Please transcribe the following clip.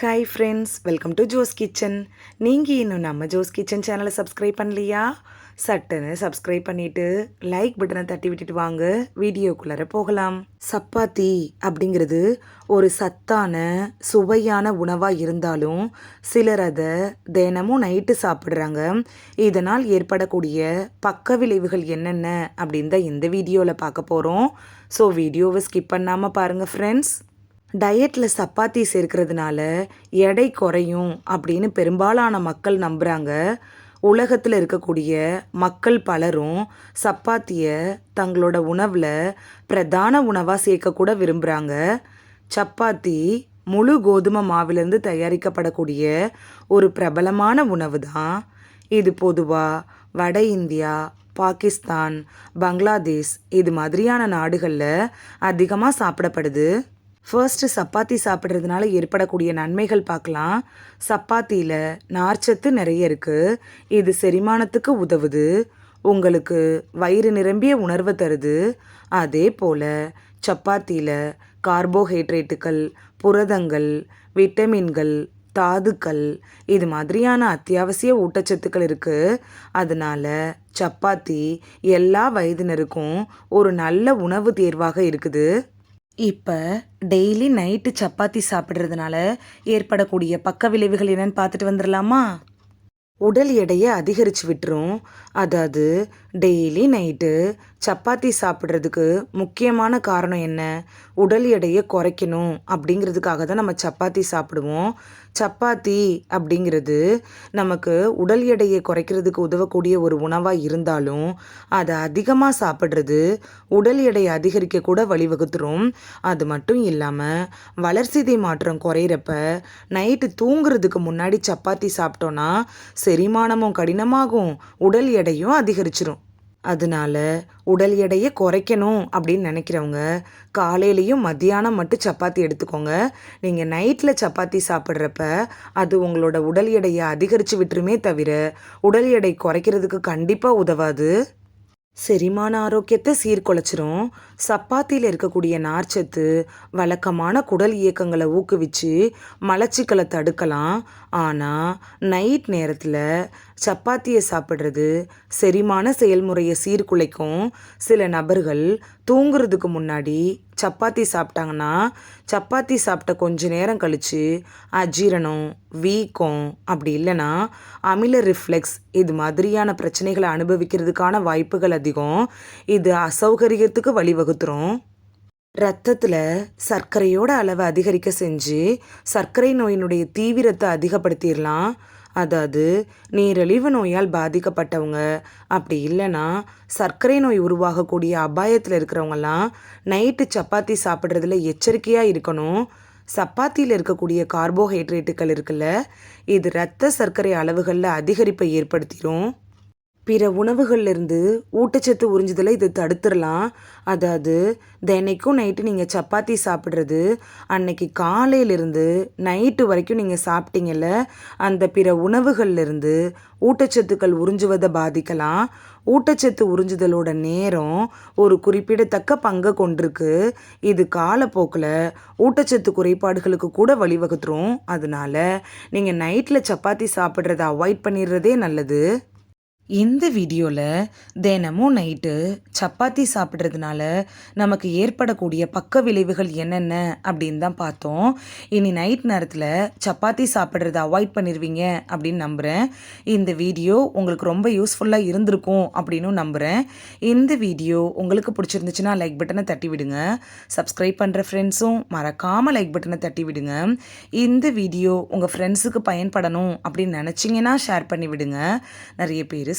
Hi friends welcome to Jo's kitchen நீங்கள் இன்னும் நம்ம ஜோஸ் கிச்சன் சேனலை சப்ஸ்கிரைப் பண்ணலையா? சட்டுன்னு சப்ஸ்கிரைப் பண்ணிவிட்டு லைக் பட்டனை தட்டி விட்டுட்டு வாங்க. வீடியோக்குள்ளார போகலாம். சப்பாத்தி அப்படிங்கிறது ஒரு சத்தான சுவையான உணவாக இருந்தாலும் சிலர் அதை தினமும் நைட்டு சாப்பிட்றாங்க. இதனால் ஏற்படக்கூடிய பக்க விளைவுகள் என்னென்ன அப்படின்னு தான் இந்த வீடியோவில் பார்க்க போகிறோம் ஸோ வீடியோவை ஸ்கிப் பண்ணாமல் பாருங்கள் ஃப்ரெண்ட்ஸ் டயட்டில் சப்பாத்தி சேர்க்கறதுனால எடை குறையும் அப்படின்னு பெரும்பாலான மக்கள் நம்புகிறாங்க உலகத்தில் இருக்கக்கூடிய மக்கள் பலரும் சப்பாத்தியை தங்களோட உணவில் பிரதான உணவாக சேர்க்கக்கூட விரும்புகிறாங்க சப்பாத்தி முழு கோதுமை மாவிலிருந்து தயாரிக்கப்படக்கூடிய ஒரு பிரபலமான உணவு தான் இது பொதுவாக வட இந்தியா பாகிஸ்தான் பங்களாதேஷ் இது மாதிரியான நாடுகளில் அதிகமாக சாப்பிடப்படுது. ஃபர்ஸ்ட்டு சப்பாத்தி சாப்பிட்றதுனால ஏற்படக்கூடிய நன்மைகள் பார்க்கலாம். சப்பாத்தியில் நார்ச்சத்து நிறைய இருக்குது இது செரிமானத்துக்கு உதவுது. உங்களுக்கு வயிறு நிரம்பிய உணர்வை தருது. அதே போல் சப்பாத்தியில் கார்போஹைட்ரேட்டுகள் புரதங்கள் விட்டமின்கள் தாதுக்கள் இது மாதிரியான அத்தியாவசிய ஊட்டச்சத்துக்கள் இருக்குது அதனால் சப்பாத்தி எல்லா வயதினருக்கும் ஒரு நல்ல உணவு தேர்வாக இருக்குது. இப்போ டெய்லி நைட்டு சப்பாத்தி சாப்பிட்றதுனால ஏற்படக்கூடிய பக்க விளைவுகள் என்னன்னு பார்த்துட்டு வந்துடலாமா உடல் எடையை அதிகரித்து விட்டுரும். அதாவது டெய்லி நைட்டு சப்பாத்தி சாப்பிட்றதுக்கு முக்கியமான காரணம் என்ன? உடல் எடையை குறைக்கணும் அப்படிங்கிறதுக்காக தான் நம்ம சப்பாத்தி சாப்பிடுவோம். சப்பாத்தி அப்படிங்கிறது நமக்கு உடல் எடையை குறைக்கிறதுக்கு உதவக்கூடிய ஒரு உணவாக இருந்தாலும் அதை அதிகமாக சாப்பிட்றது உடல் எடையை அதிகரிக்க கூட வழிவகுத்துரும். அது மட்டும் இல்லாமல் வளர்சிதை மாற்றம் குறையிறப்ப நைட்டு தூங்குறதுக்கு முன்னாடி சப்பாத்தி சாப்பிட்டோன்னா செரிமானமும் கடினமாகும் உடல் எடையும் அதிகரிச்சிரும். அதனால உடல் எடையை குறைக்கணும் அப்படின்னு நினைக்கிறவங்க காலையிலையும் மத்தியானம் மட்டும் சப்பாத்தி எடுத்துக்கோங்க. நீங்கள் நைட்டில் சப்பாத்தி சாப்பிட்றப்ப அது உங்களோட உடல் எடையை அதிகரித்து விட்டுருமே தவிர உடல் எடை குறைக்கிறதுக்கு கண்டிப்பாக உதவாது. செரிமான ஆரோக்கியத்தை சீர்குலைச்சிரும். சப்பாத்தியில் இருக்கக்கூடிய நார்ச்சத்து வழக்கமான குடல் இயக்கங்களை ஊக்குவிச்சு மலச்சிக்கலை தடுக்கலாம். ஆனால் நைட் நேரத்தில் சப்பாத்தியை சாப்பிட்றது செரிமான செயல்முறையை சீர்குலைக்கும். சில நபர்கள் தூங்குறதுக்கு முன்னாடி சப்பாத்தி சாப்பிட்டாங்கன்னா சப்பாத்தி சாப்பிட்ட கொஞ்ச நேரம் கழித்து அஜீரணம் வீக்கம் அப்படி இல்லைன்னா அமில ரிஃப்ளெக்ஸ் இது மாதிரியான பிரச்சனைகளை அனுபவிக்கிறதுக்கான வாய்ப்புகள் அதிகம். இது அசௌகரியத்துக்கு வழிவகுத்துரும். ரத்தத்தில் சர்க்கரையோட அளவை அதிகரிக்க செஞ்சு சர்க்கரை நோயினுடைய தீவிரத்தை அதிகப்படுத்திடலாம் அதாவது நீரிழிவு நோயால் பாதிக்கப்பட்டவங்க. அப்படி இல்லைன்னா சர்க்கரை நோய் உருவாகக்கூடிய அபாயத்தில் இருக்கிறவங்கலாம் நைட்டு சப்பாத்தி சாப்பிட்றதுல எச்சரிக்கையாக இருக்கணும். சப்பாத்தியில் இருக்கக்கூடிய கார்போஹைட்ரேட்டுகள் இருக்குல்ல இது இரத்த சர்க்கரை அளவுகளில் அதிகரிப்பை ஏற்படுத்திடும் பிற உணவுகள்லேருந்து ஊட்டச்சத்து உறிஞ்சுதலை இது தடுத்துடலாம் அதாவது தினைக்கும் நைட்டு நீங்கள் சப்பாத்தி சாப்பிட்றது அன்னைக்கு காலையிலேருந்து நைட்டு வரைக்கும் நீங்கள் சாப்பிட்டீங்கல்ல அந்த பிற உணவுகள்லேருந்து ஊட்டச்சத்துக்கள் உறிஞ்சுவதை பாதிக்கலாம். ஊட்டச்சத்து உறிஞ்சுதலோட நேரம் ஒரு குறிப்பிடத்தக்க பங்கை கொண்டிருக்கு. இது காலப்போக்கில் ஊட்டச்சத்து குறைபாடுகளுக்கு கூட வழிவகுத்துரும். அதனால நீங்கள் நைட்டில் சப்பாத்தி சாப்பிட்றத அவாய்ட் பண்ணிடுறதே நல்லது. இந்த வீடியோவில் தினமும் நைட்டு சப்பாத்தி சாப்பிட்றதுனால நமக்கு ஏற்படக்கூடிய பக்க விளைவுகள் என்னென்ன அப்படின்னு தான் பார்த்தோம். இனி நைட் நேரத்தில் சப்பாத்தி சாப்பிட்றத அவாய்ட் பண்ணிடுவீங்க அப்படின்னு நம்புகிறேன் இந்த வீடியோ உங்களுக்கு ரொம்ப யூஸ்ஃபுல்லாக இருந்திருக்கும் அப்படின்னு நம்புகிறேன் இந்த வீடியோ உங்களுக்கு பிடிச்சிருந்துச்சுன்னா லைக் பட்டனை தட்டி விடுங்க. சப்ஸ்கிரைப் பண்ணுற ஃப்ரெண்ட்ஸும் மறக்காமல் லைக் பட்டனை தட்டி விடுங்க. இந்த வீடியோ உங்கள் ஃப்ரெண்ட்ஸுக்கு பயன்படணும் அப்படின்னு நினச்சிங்கன்னா ஷேர் பண்ணி விடுங்க. நிறைய பேர்